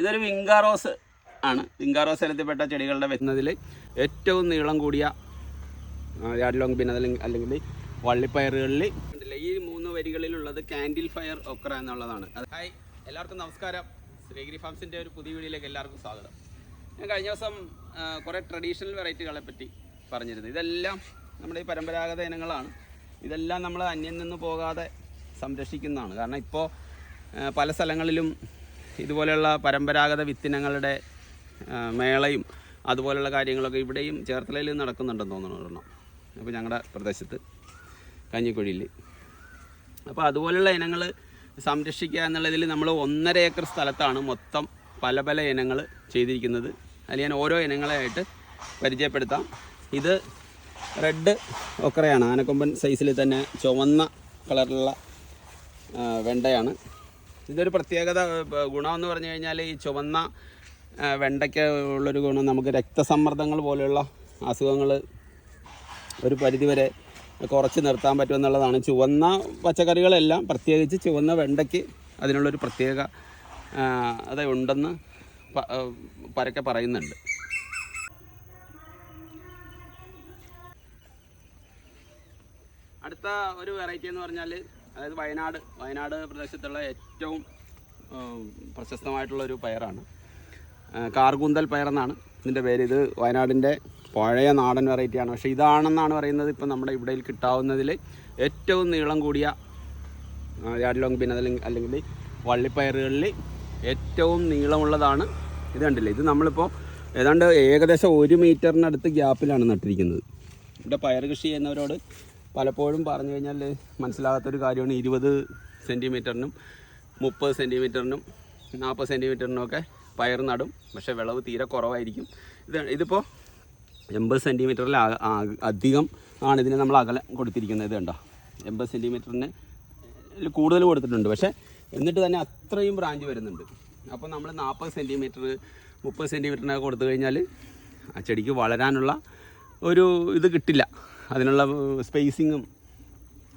ഇതൊരു വിങ്കാറോസ് ആണ്. വിങ്കാറോസ് ഇനത്തിൽപ്പെട്ട ചെടികളുടെ വരുന്നതിൽ ഏറ്റവും നീളം കൂടിയ യാഡ്ലോങ് പിന്നെ അല്ലെങ്കിൽ അല്ലെങ്കിൽ വള്ളിപ്പയറുകളിൽ ഈ മൂന്ന് വരികളിലുള്ളത് കാൻഡിൽ ഫയർ ഒക്കറ എന്നുള്ളതാണ്. ഹായ് എല്ലാവർക്കും നമസ്കാരം. ശ്രീഗിരി ഫാംസിന്റെ ഒരു പുതിയ വീഡിയോയിലേക്ക് എല്ലാവർക്കും സ്വാഗതം. ഞാൻ കഴിഞ്ഞ ദിവസം കുറേ ട്രഡീഷണൽ വെറൈറ്റികളെ പറ്റി പറഞ്ഞിരുന്നു. ഇതെല്ലാം നമ്മുടെ ഈ പരമ്പരാഗത ഇനങ്ങളാണ്. ഇതെല്ലാം നമ്മൾ അന്യം നിന്ന് പോകാതെ സംരക്ഷിക്കുന്നതാണ്. കാരണം ഇപ്പോൾ പല സ്ഥലങ്ങളിലും ഇതുപോലെയുള്ള പരമ്പരാഗത വിത്തിനങ്ങളുടെ മേളയും അതുപോലെയുള്ള കാര്യങ്ങളൊക്കെ ഇവിടെയും ചേർത്തലയിൽ നടക്കുന്നുണ്ടെന്ന് തോന്നുന്നു ഒരെണ്ണം. അപ്പോൾ ഞങ്ങളുടെ പ്രദേശത്ത് കഞ്ഞിക്കുഴിയിൽ അപ്പോൾ അതുപോലെയുള്ള ഇനങ്ങൾ സംരക്ഷിക്കുക എന്നുള്ളതിൽ നമ്മൾ ഒന്നര ഏക്കർ സ്ഥലത്താണ് മൊത്തം പല പല ഇനങ്ങൾ ചെയ്തിരിക്കുന്നത്. അതിൽ ഞാൻ ഓരോ ഇനങ്ങളെയായിട്ട് പരിചയപ്പെടുത്താം. ഇത് റെഡ് ഒക്കറയാണ്. ആനക്കൊമ്പൻ സൈസിൽ തന്നെ ചുവന്ന കളറിലുള്ള വെണ്ടയാണ്. ഇതൊരു പ്രത്യേകത ഗുണമെന്ന് പറഞ്ഞു കഴിഞ്ഞാൽ ഈ ചുവന്ന വെണ്ടയ്ക്ക ഉള്ളൊരു ഗുണം നമുക്ക് രക്തസമ്മർദ്ദങ്ങൾ പോലെയുള്ള അസുഖങ്ങൾ ഒരു പരിധിവരെ കുറച്ച് നിർത്താൻ പറ്റുമെന്നുള്ളതാണ്. ചുവന്ന പച്ചക്കറികളെല്ലാം പ്രത്യേകിച്ച് ചുവന്ന വെണ്ടയ്ക്ക് അതിനുള്ളൊരു പ്രത്യേക അത് ഉണ്ടെന്ന് പരക്കെ പറയുന്നുണ്ട്. അടുത്ത ഒരു വെറൈറ്റി എന്ന് പറഞ്ഞാൽ അതായത് വയനാട് വയനാട് പ്രദേശത്തുള്ള ഏറ്റവും പ്രശസ്തമായിട്ടുള്ള ഒരു പയറാണ്. കാർകൂന്തൽ പയറെന്നാണ് ഇതിന്റെ പേര്. ഇത് വയനാടിന്റെ പഴയ നാടൻ വെറൈറ്റിയാണ്. പക്ഷേ ഇതാണെന്നാണ് പറയുന്നത് ഇപ്പം നമ്മുടെ ഇവിടെയിൽ കിട്ടാവുന്നതിൽ ഏറ്റവും നീളം കൂടിയ യാഡ്ലോങ് ബിൻ അതല്ലെങ്കിൽ അല്ലെങ്കിൽ വള്ളിപ്പയറുകളിൽ ഏറ്റവും നീളമുള്ളതാണ് ഇത് കണ്ടില്ലേ? ഇത് നമ്മളിപ്പോൾ ഏതാണ്ട് ഏകദേശം ഒരു മീറ്ററിനടുത്ത് ഗ്യാപ്പിലാണ് നട്ടിരിക്കുന്നത്. ഇവിടെ പയർ കൃഷി ചെയ്യുന്നവരോട് പലപ്പോഴും പറഞ്ഞു കഴിഞ്ഞാൽ മനസ്സിലാകാത്തൊരു കാര്യമാണ് ഇരുപത് സെന്റിമീറ്ററിനും മുപ്പത് സെന്റിമീറ്ററിനും നാൽപ്പത് സെന്റിമീറ്ററിനും ഒക്കെ പയർ നടും. പക്ഷേ വിളവ് തീരെ കുറവായിരിക്കും. ഇത് ഇതിപ്പോൾ എൺപത് സെന്റിമീറ്ററിൽ അധികം ആണ് ഇതിന് നമ്മൾ അകലം കൊടുത്തിരിക്കുന്നത് ഇത് കണ്ടോ? എൺപത് സെന്റിമീറ്ററിന് കൂടുതൽ കൊടുത്തിട്ടുണ്ട്. പക്ഷേ എന്നിട്ട് തന്നെ അത്രയും ബ്രാഞ്ച് വരുന്നുണ്ട്. അപ്പോൾ നമ്മൾ നാൽപ്പത് സെന്റിമീറ്റർ മുപ്പത് സെന്റിമീറ്ററിനൊക്കെ കൊടുത്തു കഴിഞ്ഞാൽ ആ ചെടിക്ക് വളരാനുള്ള ഒരു ഇത് കിട്ടില്ല. അതിനുള്ള സ്പേസിങ്ങും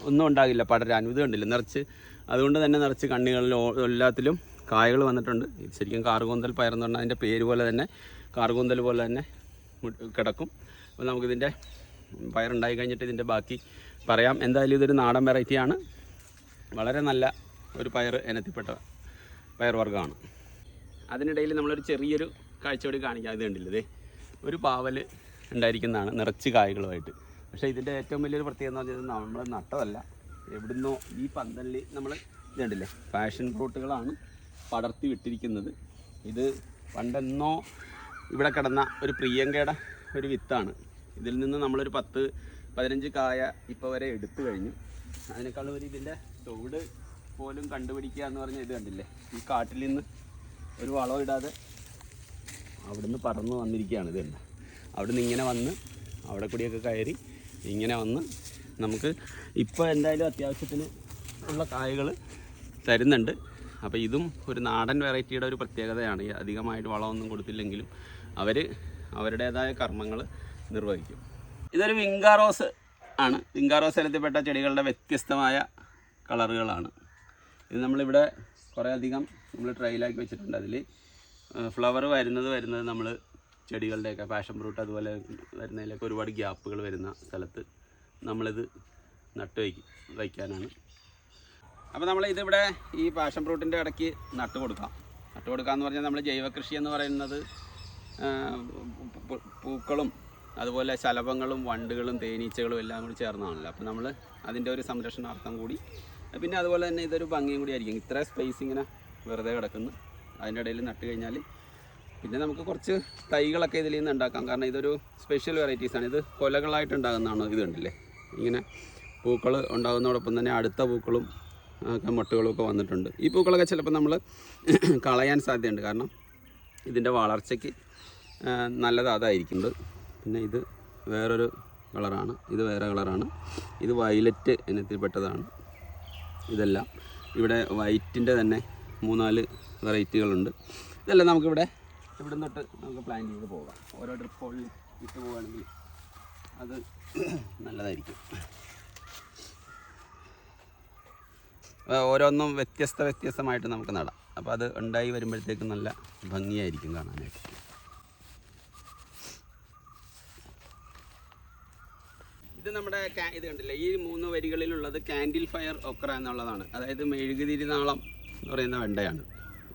ഒന്നും ഉണ്ടാകില്ല. പടരാനും ഇത് കണ്ടില്ല? നിറച്ച് അതുകൊണ്ട് തന്നെ നിറച്ച് കണ്ണികളിലും ഓ- എല്ലാത്തിലും കായകൾ വന്നിട്ടുണ്ട്. ശരിക്കും ശരിക്കും കാർകൂന്തൽ എന്ന് പറഞ്ഞാൽ അതിന്റെ പേര് പോലെ തന്നെ കാർകൂന്തൽ പോലെ തന്നെ കിടക്കും. അപ്പോൾ നമുക്കിതിന്റെ പയറുണ്ടായി കഴിഞ്ഞിട്ട് ഇതിന്റെ ബാക്കി പറയാം. എന്തായാലും ഇതൊരു നാടൻ വെറൈറ്റിയാണ് വളരെ നല്ല ഒരു പയർ ഇനത്തിൽപ്പെട്ട പയർ വർഗമാണ്. അതിനിടയിൽ നമ്മളൊരു ചെറിയൊരു കാഴ്ചയോട് കാണിക്കാം. ഇത് കണ്ടില്ലേ? ഒരു പാവൽ ഉണ്ടായിരിക്കുന്നതാണ്. നിറച്ച് കായകളുമായിട്ട്. പക്ഷേ ഇതിന്റെ ഏറ്റവും വലിയൊരു പ്രത്യേകത എന്ന് പറഞ്ഞാൽ നമ്മൾ നട്ടതല്ല. എവിടുന്നോ ഈ പന്തലിൽ നമ്മൾ ഇതുണ്ടല്ലേ ഫാഷൻ ഫ്രൂട്ടുകളാണ് പടർത്തി വിട്ടിരിക്കുന്നത്. ഇത് പണ്ടെന്നോ ഇവിടെ കിടന്ന ഒരു പ്രിയങ്കയുടെ ഒരു വിത്താണ്. ഇതിൽ നിന്ന് നമ്മളൊരു പത്ത് പതിനഞ്ച് കായ ഇപ്പോൾ വരെ എടുത്തു കഴിഞ്ഞു. അതിനേക്കാളും ഒരു ഇതിന്റെ തോട് പോലും കണ്ടുപിടിക്കുക എന്ന് പറഞ്ഞാൽ ഇത് കണ്ടില്ലേ? ഈ കാട്ടിൽ നിന്ന് ഒരു വളവും ഇടാതെ അവിടുന്ന് പറന്ന് വന്നിരിക്കുകയാണ് ഇത് കണ്ട അവിടുന്ന് ഇങ്ങനെ വന്ന് അവിടെ കൂടിയൊക്കെ കയറി ഇങ്ങനെ വന്ന് നമുക്ക് ഇപ്പോൾ എന്തായാലും അത്യാവശ്യത്തിന് ഉള്ള കായകൾ തരുന്നുണ്ട്. അപ്പോൾ ഇതും ഒരു നാടൻ വെറൈറ്റിയുടെ ഒരു പ്രത്യേകതയാണ്. അധികമായിട്ട് വളമൊന്നും കൊടുത്തില്ലെങ്കിലും അവർ അവരുടേതായ കർമ്മങ്ങൾ നിർവഹിക്കും. ഇതൊരു വിങ്കാറോസ് ആണ്. വിങ്കാറോസ് ഇനത്തിൽപ്പെട്ട ചെടികളുടെ വ്യത്യസ്തമായ കളറുകളാണ്. ഇത് നമ്മളിവിടെ കുറേ അധികം നമ്മൾ ട്രയലാക്കി വെച്ചിട്ടുണ്ട്. അതിൽ ഫ്ലവർ വരുന്നത് വരുന്നത് നമ്മൾ ചെടികളുടെയൊക്കെ പാഷൻ ഫ്രൂട്ട് അതുപോലെ വരുന്നതിലൊക്കെ ഒരുപാട് ഗ്യാപ്പുകൾ വരുന്ന സ്ഥലത്ത് നമ്മളിത് നട്ട് വയ്ക്കും വയ്ക്കാനാണ്. അപ്പോൾ നമ്മൾ ഇതിവിടെ ഈ പാഷൻ ഫ്രൂട്ടിന്റെ ഇടയ്ക്ക് നട്ട് കൊടുക്കാം. നട്ട് കൊടുക്കുക എന്ന് പറഞ്ഞാൽ നമ്മൾ ജൈവ കൃഷി എന്ന് പറയുന്നത് പൂക്കളും അതുപോലെ ശലഭങ്ങളും വണ്ടുകളും തേനീച്ചകളും എല്ലാം കൂടി ചേർന്നതാണല്ലോ അപ്പോൾ നമ്മൾ അതിന്റെ ഒരു സംരക്ഷണാർത്ഥം കൂടി പിന്നെ അതുപോലെ തന്നെ ഇതൊരു ഭംഗിയും കൂടി ആയിരിക്കും. ഇത്ര സ്പേസ് ഇങ്ങനെ വെറുതെ കിടക്കുന്നു. അതിന്റെ ഇടയിൽ നട്ട് കഴിഞ്ഞാൽ പിന്നെ നമുക്ക് കുറച്ച് തൈകളൊക്കെ ഇതിൽ നിന്ന് ഉണ്ടാക്കാം. കാരണം ഇതൊരു സ്പെഷ്യൽ വെറൈറ്റീസാണ് ഇത് കൊലകളായിട്ട് ഉണ്ടാകുന്നതാണ് ഇത് കണ്ടില്ലേ? ഇങ്ങനെ പൂക്കൾ ഉണ്ടാകുന്നതോടൊപ്പം തന്നെ അടുത്ത പൂക്കളും ഒക്കെ മുട്ടുകളും ഒക്കെ വന്നിട്ടുണ്ട്. ഈ പൂക്കളൊക്കെ ചിലപ്പോൾ നമ്മൾ കളയാൻ സാധ്യതയുണ്ട്. കാരണം ഇതിന്റെ വളർച്ചയ്ക്ക് നല്ലത് അതായിരിക്കുന്നത് പിന്നെ ഇത് വേറൊരു കളറാണ്. ഇത് വേറെ കളറാണ്. ഇത് വയലറ്റ് ഇനത്തിൽപ്പെട്ടതാണ് ഇതെല്ലാം ഇവിടെ വൈറ്റിന്റെ തന്നെ മൂന്നാൽ വെറൈറ്റികളുണ്ട്. ഇതെല്ലാം നമുക്കിവിടെ ഇവിടെ നിന്നിട്ട് നമുക്ക് പ്ലാൻ ചെയ്ത് പോകാം. ഓരോ ട്രിപ്പുകളിൽ ഇട്ട് പോവുകയാണെങ്കിൽ അത് നല്ലതായിരിക്കും. ഓരോന്നും വ്യത്യസ്ത വ്യത്യസ്തമായിട്ട് നമുക്ക് നടാം. അപ്പോൾ അത് ഉണ്ടായി വരുമ്പോഴത്തേക്കും നല്ല ഭംഗിയായിരിക്കും കാണാനായിട്ട്. ഇത് നമ്മുടെ ഇത് കണ്ടില്ലേ? ഈ മൂന്ന് വരികളിലുള്ളത് കാൻഡിൽ ഫയർ ഒക്കറ എന്നുള്ളതാണ്. അതായത് മെഴുകുതിരി നാളം എന്ന് പറയുന്ന വെണ്ടയാണ്.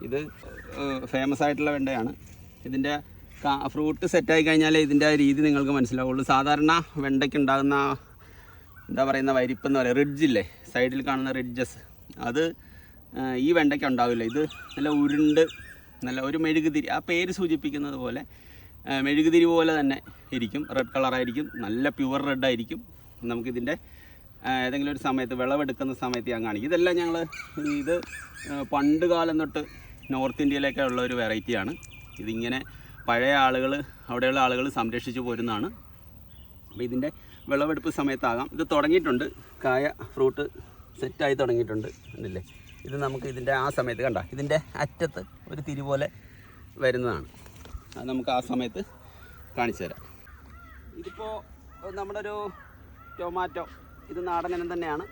ഇത് ഫേമസ് ആയിട്ടുള്ള വെണ്ടയാണ്. ഇതിന്റെ ഫ്രൂട്ട് സെറ്റായി കഴിഞ്ഞാൽ ഇതിന്റെ രീതി നിങ്ങൾക്ക് മനസ്സിലാവുള്ളൂ. സാധാരണ വെണ്ടയ്ക്ക് ഉണ്ടാകുന്ന എന്താ പറയുന്ന വരിപ്പ് എന്ന് പറയുക റിഡ്ജില്ലേ സൈഡിൽ കാണുന്ന റിഡ്ജസ് അത് ഈ വെണ്ടയ്ക്ക് ഉണ്ടാവില്ല. ഇത് നല്ല ഉരുണ്ട് നല്ല ഒരു മെഴുകുതിരി ആ പേര് സൂചിപ്പിക്കുന്നത് പോലെ മെഴുകുതിരി പോലെ തന്നെ ഇരിക്കും. റെഡ് കളറായിരിക്കും നല്ല പ്യുവർ റെഡ് ആയിരിക്കും. നമുക്കിതിന്റെ ഏതെങ്കിലും ഒരു സമയത്ത് വിളവെടുക്കുന്ന സമയത്ത് ഞാൻ കാണിക്കും. ഇതെല്ലാം ഞങ്ങൾ ഇത് പണ്ട് കാലം തൊട്ട് നോർത്ത് ഇന്ത്യയിലേക്കുള്ള ഒരു വെറൈറ്റിയാണ് ഇതിങ്ങനെ പഴയ ആളുകൾ അവിടെയുള്ള ആളുകൾ സംരക്ഷിച്ചു പോരുന്നതാണ്. അപ്പോൾ ഇതിന്റെ വിളവെടുപ്പ് സമയത്താകാം. ഇത് തുടങ്ങിയിട്ടുണ്ട്. കായ ഫ്രൂട്ട് സെറ്റായി തുടങ്ങിയിട്ടുണ്ട് കണ്ടില്ലേ? ഇത് നമുക്ക് ഇതിന്റെ ആ സമയത്ത് കണ്ട ഇതിന്റെ അറ്റത്ത് ഒരു തിരി പോലെ വരുന്നതാണ്. അത് നമുക്ക് ആ സമയത്ത് കാണിച്ചു തരാം. ഇതിപ്പോൾ നമ്മുടെ ഒരു ടൊമാറ്റോ ഇത് നാടൻ തന്നെയാണ്.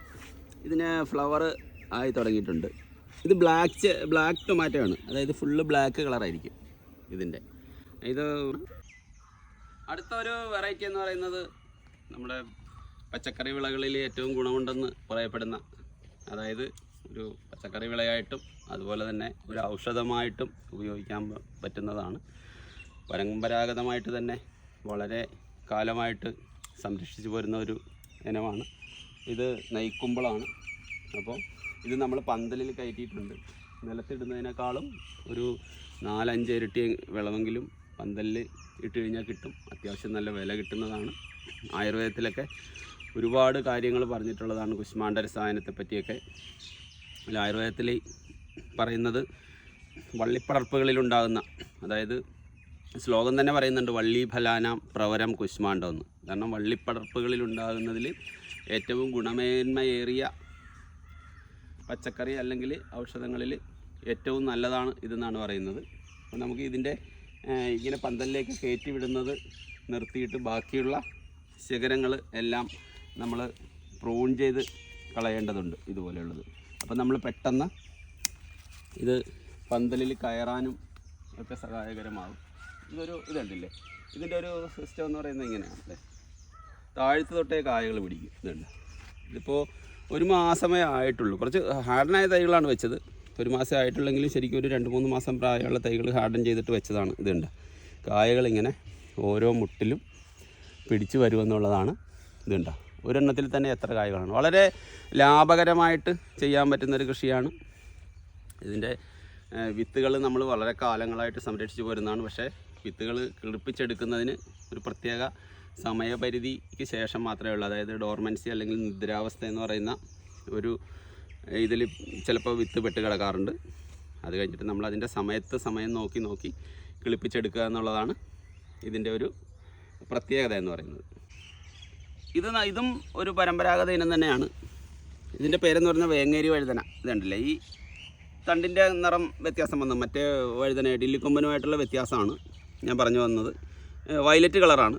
ഇതിന് ഫ്ലവർ ആയി തുടങ്ങിയിട്ടുണ്ട്. ഇത് ബ്ലാക്ക് ബ്ലാക്ക് ടൊമാറ്റോ ആണ്. അതായത് ഫുള്ള് ബ്ലാക്ക് കളറായിരിക്കും. ഇതിന്റെ. ഇത് അടുത്ത ഒരു വെറൈറ്റി എന്ന് പറയുന്നത് നമ്മുടെ പച്ചക്കറി വിളകളിൽ ഏറ്റവും ഗുണമുണ്ടെന്ന് പറയപ്പെടുന്ന അതായത് ഒരു പച്ചക്കറി വിളയായിട്ടും അതുപോലെ തന്നെ ഒരു ഔഷധമായിട്ടും ഉപയോഗിക്കാൻ പറ്റുന്നതാണ്. പരമ്പരാഗതമായിട്ട് തന്നെ വളരെ കാലമായിട്ട് സംരക്ഷിച്ചു പോരുന്ന ഒരു ഇനമാണ്. ഇത് നയിക്കുമ്പോളാണ്. അപ്പോൾ ഇത് നമ്മൾ പന്തലിൽ കയറ്റിയിട്ടുണ്ട്. നിലത്തിടുന്നതിനേക്കാളും ഒരു നാലഞ്ച് ഇരട്ടി വിളവെങ്കിലും പന്തലിൽ ഇട്ട് കഴിഞ്ഞാൽ കിട്ടും. അത്യാവശ്യം നല്ല വില കിട്ടുന്നതാണ്. ആയുർവേദത്തിലൊക്കെ ഒരുപാട് കാര്യങ്ങൾ പറഞ്ഞിട്ടുള്ളതാണ് കുഷ്മാണ്ഡ രസായനത്തെ പറ്റിയൊക്കെ. അല്ല ആയുർവേദത്തിൽ പറയുന്നത് വള്ളിപ്പടർപ്പുകളിലുണ്ടാകുന്ന അതായത് ശ്ലോകം തന്നെ പറയുന്നുണ്ട് വള്ളി ഫലാന പ്രവരം കുശ്മാണ്ടെന്ന് കാരണം വള്ളിപ്പടർപ്പുകളിലുണ്ടാകുന്നതിൽ ഏറ്റവും ഗുണമേന്മയേറിയ പച്ചക്കറി അല്ലെങ്കിൽ ഔഷധങ്ങളിൽ ഏറ്റവും നല്ലതാണ് ഇതെന്നാണ് പറയുന്നത്. അപ്പോൾ നമുക്ക് ഇതിന്റെ ഇങ്ങനെ പന്തലിലേക്ക് കയറ്റി വിടുന്നത് നിർത്തിയിട്ട് ബാക്കിയുള്ള ശിഖരങ്ങൾ എല്ലാം നമ്മൾ പ്രൂൺ ചെയ്ത് കളയേണ്ടതുണ്ട് ഇതുപോലെയുള്ളത്. അപ്പോൾ നമ്മൾ പെട്ടെന്ന് ഇത് പന്തലിൽ കയറാനും ഒക്കെ സഹായകരമാകും. ഇതൊരു ഇതുണ്ടല്ലേ ഇതിന്റെ ഒരു സിസ്റ്റം എന്ന് പറയുന്നത് ഇങ്ങനെയാണ് അല്ലേ? താഴ്ത്തു തൊട്ടേ കായകൾ പിടിക്കും. ഇതുണ്ട്. ഇതിപ്പോൾ ഒരു മാസമേ ആയിട്ടുള്ളൂ. കുറച്ച് ഹാർഡനായ തൈകളാണ് വെച്ചത്. ഒരു മാസം ആയിട്ടുള്ളെങ്കിലും ശരിക്കും ഒരു രണ്ട് മൂന്ന് മാസം പ്രായമുള്ള തൈകൾ ഹാർഡൻ ചെയ്തിട്ട് വെച്ചതാണ്. ഇതുണ്ട്. കായകളിങ്ങനെ ഓരോ മുട്ടിലും പിടിച്ചു വരുമെന്നുള്ളതാണ് ഇതുണ്ട്. ഒരെണ്ണത്തിൽ തന്നെ എത്ര കായകളാണ്? വളരെ ലാഭകരമായിട്ട് ചെയ്യാൻ പറ്റുന്നൊരു കൃഷിയാണ്. ഇതിന്റെ വിത്തുകൾ നമ്മൾ വളരെ കാലങ്ങളായിട്ട് സംരക്ഷിച്ചു പോരുന്നതാണ്. പക്ഷേ വിത്തുകൾ കിളിപ്പിച്ചെടുക്കുന്നതിന് ഒരു പ്രത്യേക സമയപരിധിക്ക് ശേഷം മാത്രമേ ഉള്ളൂ. അതായത് ഡോർമൻസി അല്ലെങ്കിൽ നിദ്രാവസ്ഥ എന്ന് പറയുന്ന ഒരു ഇതിൽ ചിലപ്പോൾ വിത്ത് പെട്ട് കിടക്കാറുണ്ട്. അത് കഴിഞ്ഞിട്ട് നമ്മൾ അതിന്റെ സമയത്ത് സമയം നോക്കി നോക്കി കിളിപ്പിച്ചെടുക്കുക എന്നുള്ളതാണ് ഇതിന്റെ ഒരു പ്രത്യേകത എന്ന് പറയുന്നത്. ഇത് ഇതും ഒരു പരമ്പരാഗത ഇനം തന്നെയാണ്. ഇതിന്റെ പേരെന്ന് പറഞ്ഞാൽ വേങ്ങേരി വഴുതന. ഇതുണ്ടല്ലേ ഈ തണ്ടിന്റെ നിറം വ്യത്യാസം വന്നു. മറ്റേ വഴുതന ഡില്ലിക്കൊമ്പനുമായിട്ടുള്ള വ്യത്യാസമാണ് ഞാൻ പറഞ്ഞു വന്നത്. വയലറ്റ് കളറാണ്.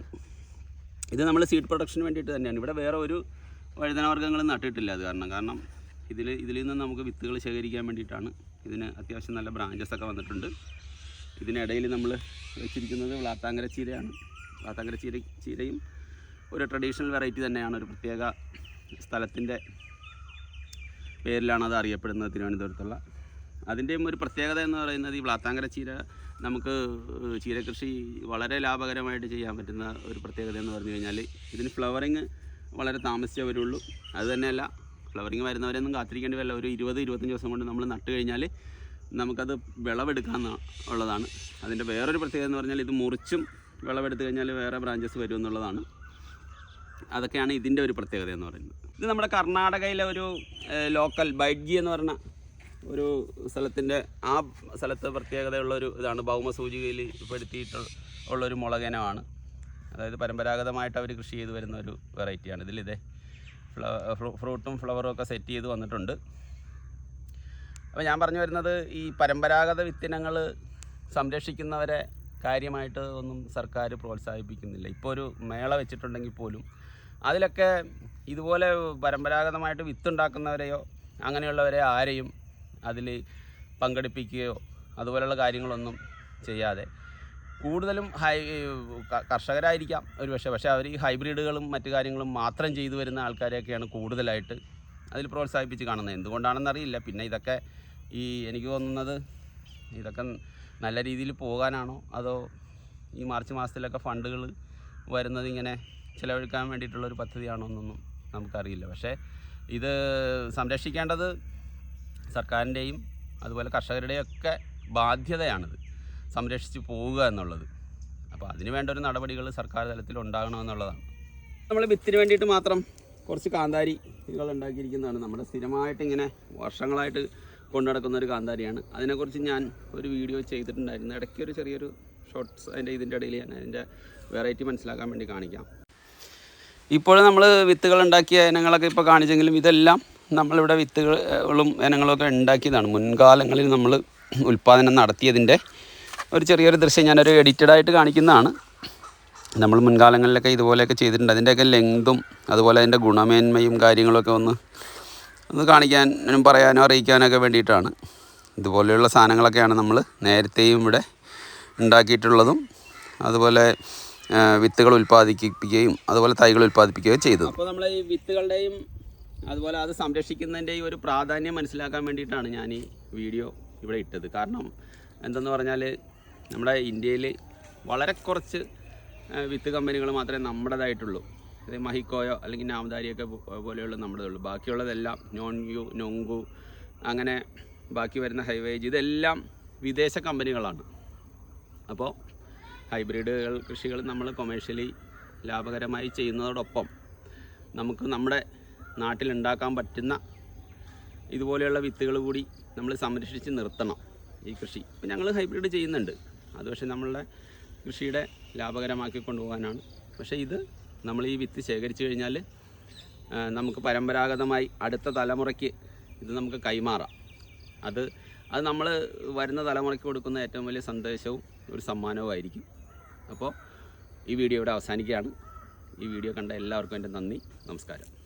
ഇത് നമ്മൾ സീഡ് പ്രൊഡക്ഷന് വേണ്ടിയിട്ട് തന്നെയാണ്. ഇവിടെ വേറെ ഒരു വഴുതന വർഗങ്ങളും നട്ടിട്ടില്ല അത് കാരണം. കാരണം ഇതിൽ ഇതിൽ നിന്ന് നമുക്ക് വിത്തുകൾ ശേഖരിക്കാൻ വേണ്ടിയിട്ടാണ്. ഇതിന് അത്യാവശ്യം നല്ല ബ്രാഞ്ചസ് ഒക്കെ വന്നിട്ടുണ്ട്. ഇതിനിടയിൽ നമ്മൾ വെച്ചിരിക്കുന്നത് വ്ളാത്താങ്കര ചീരയാണ്. വ്ളാത്താങ്കര ചീര ചീരയും ഒരു ട്രഡീഷണൽ വെറൈറ്റി തന്നെയാണ്. ഒരു പ്രത്യേക സ്ഥലത്തിന്റെ പേരിലാണ് അത് അറിയപ്പെടുന്നത് തിരുവനന്തപുരത്തുള്ള. അതിന്റെയും ഒരു പ്രത്യേകത എന്ന് പറയുന്നത് ഈ വ്ളാത്താങ്കര ചീര നമുക്ക് ചീരകൃഷി വളരെ ലാഭകരമായിട്ട് ചെയ്യാൻ പറ്റുന്ന ഒരു പ്രത്യേകത എന്ന് പറഞ്ഞു കഴിഞ്ഞാൽ ഇതിന് ഫ്ലവറിങ് വളരെ താമസിച്ചേ വരുള്ളൂ. അത് തന്നെയല്ല ഫ്ലവറിങ് വരുന്നവരെയൊന്നും കാത്തിരിക്കേണ്ടി വരില്ല. ഒരു ഇരുപത് ഇരുപത്തഞ്ച് ദിവസം കൊണ്ട് നമ്മൾ നട്ട് കഴിഞ്ഞാൽ നമുക്കത് വിളവെടുക്കാൻ ഉള്ളതാണ്. അതിന്റെ വേറൊരു പ്രത്യേകത എന്ന് പറഞ്ഞാൽ ഇത് മുറിച്ചും വിളവെടുത്ത് കഴിഞ്ഞാൽ വേറെ ബ്രാഞ്ചസ് വരും എന്നുള്ളതാണ്. അതൊക്കെയാണ് ഇതിന്റെ ഒരു പ്രത്യേകത എന്ന് പറയുന്നത്. ഇത് നമ്മുടെ കർണാടകയിലെ ഒരു ലോക്കൽ ബൈഡ്ജി എന്ന് പറഞ്ഞ ഒരു സ്ഥലത്തിന്റെ ആ സ്ഥലത്ത് പ്രത്യേകതയുള്ള ഒരു ഇതാണ്. ഭൗമസൂചികയിൽ പെടുത്തിയിട്ട് ഉള്ളൊരു മുളകനമാണ് അതായത് പരമ്പരാഗതമായിട്ട് അവർ കൃഷി ചെയ്ത് വരുന്ന ഒരു വെറൈറ്റിയാണ് ഇതിലിതേ ഫ്രൂട്ടും ഫ്ലവറും ഒക്കെ സെറ്റ് ചെയ്ത് വന്നിട്ടുണ്ട്. അപ്പോൾ ഞാൻ പറഞ്ഞു വരുന്നത് ഈ പരമ്പരാഗത വിത്തിനങ്ങൾ സംരക്ഷിക്കുന്നവരെ കാര്യമായിട്ട് ഒന്നും സർക്കാർ പ്രോത്സാഹിപ്പിക്കുന്നില്ല. ഇപ്പോൾ ഒരു മേള വെച്ചിട്ടുണ്ടെങ്കിൽ പോലും അതിലൊക്കെ ഇതുപോലെ പരമ്പരാഗതമായിട്ട് വിത്തുണ്ടാക്കുന്നവരെയോ അങ്ങനെയുള്ളവരെ ആരെയും അതിൽ പങ്കെടുപ്പിക്കുകയോ അതുപോലെയുള്ള കാര്യങ്ങളൊന്നും ചെയ്യാതെ കൂടുതലും ഹൈ കർഷകരായിരിക്കാം ഒരു പക്ഷേ. പക്ഷേ അവർ ഈ ഹൈബ്രിഡുകളും മറ്റു കാര്യങ്ങളും മാത്രം ചെയ്തു വരുന്ന ആൾക്കാരെയൊക്കെയാണ് കൂടുതലായിട്ട് അതിൽ പ്രോത്സാഹിപ്പിച്ച് കാണുന്നത്. എന്തുകൊണ്ടാണെന്നറിയില്ല പിന്നെ ഇതൊക്കെ ഈ എനിക്ക് തോന്നുന്നത് ഇതൊക്കെ നല്ല രീതിയിൽ പോകാനാണോ? അതോ ഈ മാർച്ച് മാസത്തിലൊക്കെ ഫണ്ടുകൾ വരുന്നത് ഇങ്ങനെ ചിലവഴിക്കാൻ വേണ്ടിയിട്ടുള്ളൊരു പദ്ധതിയാണോ എന്നൊന്നും നമുക്കറിയില്ല. പക്ഷേ ഇത് സംരക്ഷിക്കേണ്ടത് സർക്കാരിന്റെയും അതുപോലെ കർഷകരുടെയൊക്കെ ബാധ്യതയാണിത്. സംരക്ഷിച്ച് പോവുക എന്നുള്ളത്. അപ്പോൾ അതിന് വേണ്ട ഒരു നടപടികൾ സർക്കാർ തലത്തിൽ ഉണ്ടാകണമെന്നുള്ളതാണ്. നമ്മൾ വിത്തിന് വേണ്ടിയിട്ട് മാത്രം കുറച്ച് കാന്താരി ഇതുകൾ ഉണ്ടാക്കിയിരിക്കുന്നതാണ്. നമ്മുടെ സ്ഥിരമായിട്ട് ഇങ്ങനെ വർഷങ്ങളായിട്ട് കൊണ്ടു നടക്കുന്ന ഒരു കാന്താരിയാണ്. അതിനെക്കുറിച്ച് ഞാൻ ഒരു വീഡിയോ ചെയ്തിട്ടുണ്ടായിരുന്നു. ഇടയ്ക്ക് ഒരു ചെറിയൊരു ഷോർട്ട്സ് അതിന്റെ ഇതിന്റെ ഇടയിൽ ഞാൻ അതിന്റെ വെറൈറ്റി മനസ്സിലാക്കാൻ വേണ്ടി കാണിക്കാം. ഇപ്പോൾ നമ്മൾ വിത്തുകൾ ഉണ്ടാക്കിയ ഇനങ്ങളൊക്കെ ഇപ്പോൾ കാണിച്ചെങ്കിലും ഇതെല്ലാം നമ്മളിവിടെ വിത്തുകളും ഇനങ്ങളൊക്കെ ഉണ്ടാക്കിയതാണ്. മുൻകാലങ്ങളിൽ നമ്മൾ ഉൽപ്പാദനം നടത്തിയതിന്റെ ഒരു ചെറിയൊരു ദൃശ്യം ഞാനൊരു എഡിറ്റഡ് ആയിട്ട് കാണിക്കുന്നതാണ്. നമ്മൾ മുൻകാലങ്ങളിലൊക്കെ ഇതുപോലെയൊക്കെ ചെയ്തിട്ടുണ്ട്. അതിന്റെയൊക്കെ ലെങ്തും അതുപോലെ അതിന്റെ ഗുണമേന്മയും കാര്യങ്ങളൊക്കെ ഒന്ന് ഒന്ന് കാണിക്കാനും പറയാനോ അറിയിക്കാനൊക്കെ വേണ്ടിയിട്ടാണ്. ഇതുപോലെയുള്ള സാധനങ്ങളൊക്കെയാണ് നമ്മൾ നേരത്തെയും ഇവിടെ ഉണ്ടാക്കിയിട്ടുള്ളതും അതുപോലെ വിത്തുകൾ ഉൽപ്പാദിപ്പിക്കുകയും അതുപോലെ തൈകൾ ഉൽപ്പാദിപ്പിക്കുകയും ചെയ്തത്. അപ്പോൾ നമ്മൾ ഈ വിത്തുകളുടെയും അതുപോലെ അത് സംരക്ഷിക്കുന്നതിന്റെയും ഒരു പ്രാധാന്യം മനസ്സിലാക്കാൻ വേണ്ടിയിട്ടാണ് ഞാൻ ഈ വീഡിയോ ഇവിടെ ഇട്ടത്. കാരണം എന്തെന്ന് പറഞ്ഞാൽ നമ്മുടെ ഇന്ത്യയിൽ വളരെ കുറച്ച് വിത്ത് കമ്പനികൾ മാത്രമേ നമ്മുടേതായിട്ടുള്ളൂ. അത് മഹിക്കോയോ അല്ലെങ്കിൽ നാമദാരിയൊക്കെ പോലെയുള്ള പോലെയുള്ള നമ്മുടേതുള്ളൂ. ബാക്കിയുള്ളതെല്ലാം നോൺ യു നൊങ്കു അങ്ങനെ ബാക്കി വരുന്ന ഹൈവേജ് ഇതെല്ലാം വിദേശ കമ്പനികളാണ്. അപ്പോൾ ഹൈബ്രിഡുകൾ കൃഷികൾ നമ്മൾ കൊമേഴ്ഷ്യലി ലാഭകരമായി ചെയ്യുന്നതോടൊപ്പം നമുക്ക് നമ്മുടെ നാട്ടിലുണ്ടാക്കാൻ പറ്റുന്ന ഇതുപോലെയുള്ള വിത്തുകൾ കൂടി നമ്മൾ സംരക്ഷിച്ച് നിർത്തണം ഈ കൃഷി. ഇപ്പം ഞങ്ങൾ ഹൈബ്രിഡ് ചെയ്യുന്നുണ്ട്. അത് പക്ഷേ നമ്മളുടെ കൃഷിയുടെ ലാഭകരമാക്കി കൊണ്ടുപോകാനാണ്. പക്ഷേ ഇത് നമ്മൾ ഈ വിത്ത് ശേഖരിച്ചു കഴിഞ്ഞാൽ നമുക്ക് പരമ്പരാഗതമായി അടുത്ത തലമുറയ്ക്ക് ഇത് നമുക്ക് കൈമാറാം. അത് അത് നമ്മൾ വരുന്ന തലമുറയ്ക്ക് കൊടുക്കുന്ന ഏറ്റവും വലിയ സന്ദേശവും ഒരു സമ്മാനവും ആയിരിക്കും. അപ്പോൾ ഈ വീഡിയോ ഇവിടെ അവസാനിക്കുകയാണ്. ഈ വീഡിയോ കണ്ട എല്ലാവർക്കും എന്റെ നന്ദി. നമസ്കാരം.